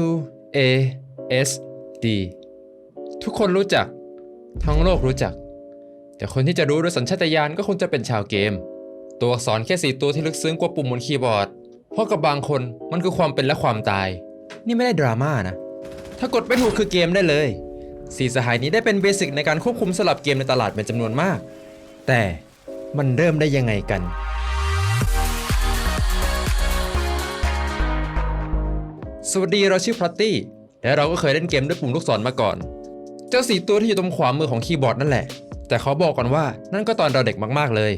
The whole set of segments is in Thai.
W A S D ทุกคนรู้จัก ทั้งโลกรู้จัก แต่คนที่จะรู้ด้วยสัญชาตญาณก็คงจะเป็นชาวเกม ตัวอักษรแค่สี่ตัวที่ลึกซึ้งกว่าปุ่มบนคีย์บอร์ด เพราะกับบางคนมันคือความเป็นและความตาย นี่ไม่ได้ดราม่านะ ถ้ากดไม่ถูกคือเกมได้เลยสี่สหายนี้ได้เป็นเบสิกในการควบคุมสลับเกมในตลาดเป็นจำนวนมาก แต่มันเริ่มได้ยังไงกัน สวัสดีเราชื่อพลัตตี้และเราก็เคยเล่นเกมด้วยปุ่มลูกศรมาก่อน เจ้าสีตัวที่อยู่ตรงขวามือของคีย์บอร์ดนั่นแหละ แต่เขาบอกก่อนว่านั่นก็ตอนเราเด็กมากๆเลย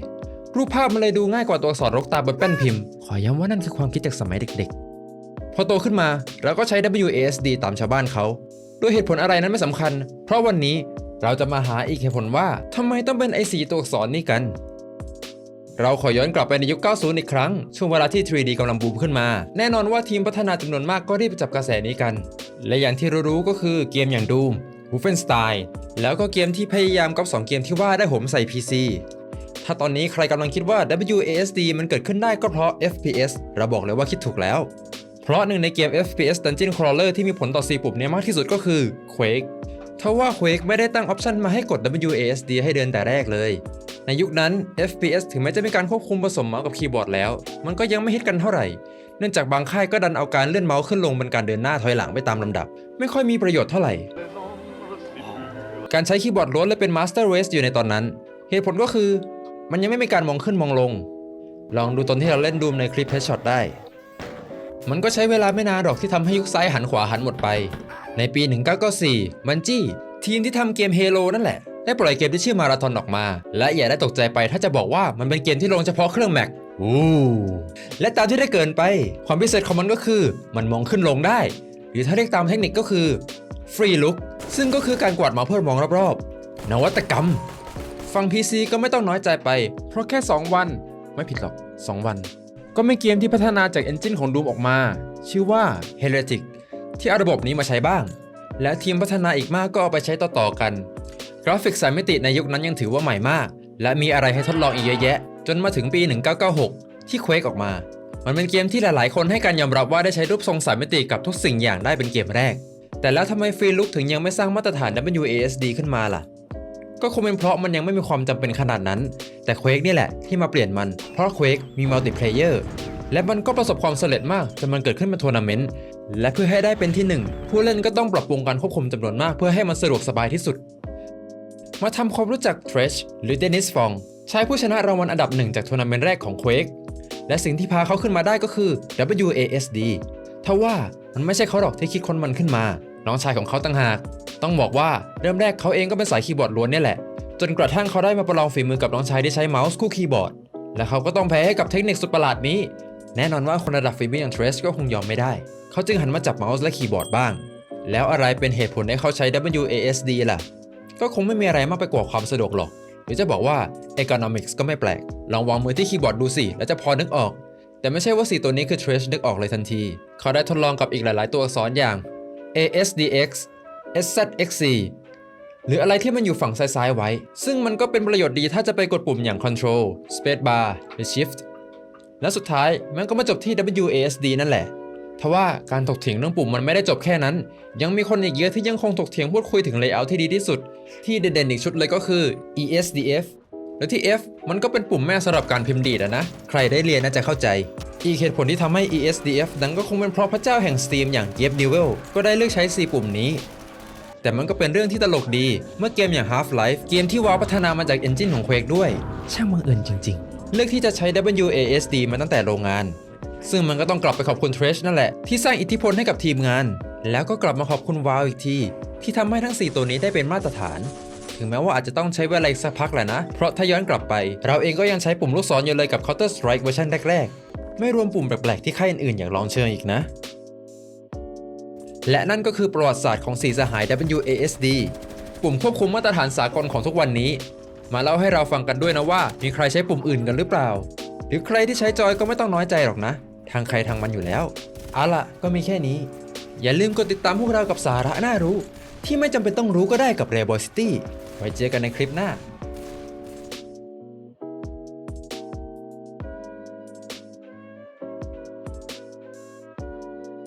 รูปภาพมันเลยดูง่ายกว่าตัวอักษรรกตาบนแป้นพิมพ์ ขอย้ำว่านั่นคือความคิดจากสมัยเด็กๆ พอโตขึ้นมาเราก็ใช้ WASD ตามชาวบ้านเขาด้วยเหตุผลอะไรนั้นไม่สำคัญ เพราะวันนี้เราจะมาหาอีกเหตุผลว่าทำไมต้องเป็นไอสีตัวอักษรนี่กัน เราขอย้อนกลับไปในยุค 90 อีกครั้ง ช่วงเวลาที่ 3D กำลังบูมขึ้นมา แน่นอนว่าทีมพัฒนาจำนวนมากก็รีบจับกระแสนี้กัน และอย่างที่รู้ๆก็คือเกมอย่าง Doom Wolfenstein แล้วก็เกมที่พยายามก๊อปสองเกมที่ว่าได้โหมใส่ PC ถ้าตอนนี้ใครกำลังคิดว่า WASD มันเกิดขึ้นได้ก็เพราะ FPS เราบอกเลยว่าคิดถูกแล้ว เพราะหนึ่งในเกม FPS Dungeon Crawler ที่มีผลต่อ4ปุ่มเนี้มากที่สุดก็คือ Quake ทว่า Quake ไม่ได้ตั้งออปชันมาให้กด WASD ให้เดินแต่แรกเลย ในยุคนั้น FPS ถึงแม้จะมีการควบคุมผสมเมาส์กับคีย์บอร์ดแล้ว มันก็ยังไม่ฮิตกันเท่าไหร่ เนื่องจากบางค่ายก็ดันเอาการเลื่อนเมาส์ขึ้นลงเป็นการเดินหน้าถอยหลังไปตามลำดับ ไม่ค่อยมีประโยชน์เท่าไหร่ การใช้คีย์บอร์ดล้วนเลยเป็น Master Race อยู่ในตอนนั้น เหตุผลก็คือ มันยังไม่มีการมองขึ้นมองลง ลองดูตอนที่เราเล่นดูมในคลิป Headshot ได้ มันก็ใช้เวลาไม่นานหรอกที่ทำให้ยุคซ้ายหันขวาหันหมดไป ในปี 1994มันจี้ทีมที่ทำเกม Halo นั่นแหละ ได้ปล่อยเกมที่ชื่อมาราธอนออกมา และอย่าได้ตกใจไปถ้าจะบอกว่ามันเป็นเกมที่ลงเฉพาะเครื่อง Mac อู้และตามที่ได้เกินไป ความพิเศษของมันก็คือ มันมองขึ้นลงได้ หรือถ้าเรียกตามเทคนิคก็คือ Free Look ซึ่งก็คือการกวาดมาเพื่อมองรอบๆ นวัตกรรมฝั่ง PC ก็ไม่ต้องน้อยใจไป เพราะแค่ 2 วัน ไม่ผิดหรอก 2 วัน ก็มีเกมที่พัฒนาจากเอนจินของ Doom ออกมา ชื่อว่า Heretic ที่เอาระบบนี้มาใช้บ้าง และทีมพัฒนาอีกมากก็เอาไปใช้ต่อๆกัน กราฟิกสามมิติในยุคนั้นยังถือว่าใหม่มาก และมีอะไรให้ทดลองอีกเยอะแยะ จนมาถึงปี 1996 ที่ Quake ออกมา มันเป็นเกมที่หลายๆ คนให้การยอมรับว่าได้ใช้รูปทรงสามมิติกับทุกสิ่งอย่างได้เป็นเกมแรก แต่แล้วทำไมฟรีลุกถึงยังไม่สร้างมาตรฐาน WASD ขึ้นมาล่ะ ก็คงเป็นเพราะมันยังไม่มีความจำเป็นขนาดนั้น แต่ Quake นี่แหละที่มาเปลี่ยนมัน เพราะ Quake มีมัลติเพลเยอร์และมันก็ประสบความสำเร็จมากจนมันเกิดขึ้นเป็นทัวร์นาเมนต์และเพื่อให้ได้เป็นที่หนึ่งผู้เล่นก็ต้องปรับปรุงการควบคุมจำนวนมากเพื่อให้มันสะดวกสบายที่สุด มาทำความรู้จัก Thresh หรือเดนิสฟองชายผู้ชนะรางวัลอันดับหนึ่งจากทัวร์นาเมนต์แรกของ Quake และสิ่งที่พาเขาขึ้นมาได้ก็คือ WASD ทว่ามันไม่ใช่เขาหรอกที่คิดค้นมันขึ้นมา น้องชายของเขาต่างหาก ต้องบอกว่าเริ่มแรกเขาเองก็เป็นสายคีย์บอร์ดล้วนเนี่ยแหละ จนกระทั่งเขาได้มาประลองฝีมือกับน้องชายที่ใช้เมาส์คู่คีย์บอร์ด และเขาก็ต้องแพ้ให้กับเทคนิคสุดประหลาดนี้ แน่นอนว่าคนระดับฝีมืออย่างเทรสก็คงยอมไม่ได้ เขาจึงหันมาจับเมาส์และคีย์บอร์ดบ้าง แล้วอะไรเป็นเหตุผลให้เขาใช้ WASD ล่ะ ก็คงไม่มีอะไรมากไปกว่าความสะดวกหรอกหรือจะบอกว่า Economics ก็ไม่แปลก ลองวางมือที่คีย์บอร์ดดูสิ แล้วจะพอนึกออก แต่ไม่ใช่ว่าสีตัวนี้คือ Trash นึกออกเลยทันที เขาได้ทดลองกับอีกหลาย ๆ ตัวอักษรอย่าง ASDX SZXC หรืออะไรที่มันอยู่ฝั่งซ้าย ๆ ไว้ ซึ่งมันก็เป็นประโยชน์ดีถ้าจะไปกดปุ่มอย่าง Control Space Bar หรือ Shift และสุดท้ายมันก็มาจบที่ WASD นั่นแหละ ทว่าการถกเถียงเรื่องปุ่มมันไม่ได้จบแค่นั้น ยังมีคนอีกเยอะที่ยังคงถกเถียงพูดคุยถึง layout ที่ดีที่สุด ที่เด่นๆอีกชุดเลยก็คือ ESDF แล้วที่ F มันก็เป็นปุ่มแม่สำหรับการพิมพ์ดีดอะนะ ใครได้เรียนน่าจะเข้าใจ อีกเหตุผลที่ทำให้ ESDF ดังก็คงเป็นเพราะพระเจ้าแห่ง Steam อย่าง Jeff Newell ก็ได้เลือกใช้ 4 ปุ่มนี้ แต่มันก็เป็นเรื่องที่ตลกดี เมื่อเกมอย่าง Half-Life เกมที่ว้าวพัฒนามาจาก Engine ของ Quake ด้วย ช่างบังเอิญจริง ๆ เลือกที่จะใช้ WASD มาตั้งแต่โรงงาน ซึ่งมันก็ต้องกลับไปขอบคุณ Trash นั่นแหละ ที่สร้างอิทธิพลให้กับทีมงาน แล้วก็กลับมาขอบคุณวาวอีกที ที่ทำให้ทั้ง 4 ตัวนี้ได้เป็นมาตรฐาน ถึงแม้ว่าอาจจะต้องใช้เวลาสักพักแหละนะ เพราะถ้าย้อนกลับไป เราเองก็ยังใช้ปุ่มลูกศรอยู่เลยกับ Counter Strike เวอร์ชันแรกๆ ไม่รวมปุ่มแปลกๆที่ค่ายอื่นๆอย่างลองเชิงอีกนะ และนั่นก็คือประวัติศาสตร์ของสีสหาย WASD ปุ่มควบคุมมาตรฐานสากลของทุกวันนี้ มาเล่าให้เราฟังกันด้วยนะว่า มีใครใช้ปุ่มอื่นกันหรือเปล่า หรือใครที่ใช้จอยก็ไม่ต้องน้อยใจหรอกนะ ทางใครทางมันอยู่แล้วเอาล่ะก็มีแค่นี้ อย่าลืมกดติดตามพวกเรากับสาระน่ารู้ ที่ไม่จำเป็นต้องรู้ก็ได้กับ r a y b o y City ไว้เจอกันในคลิปหน้า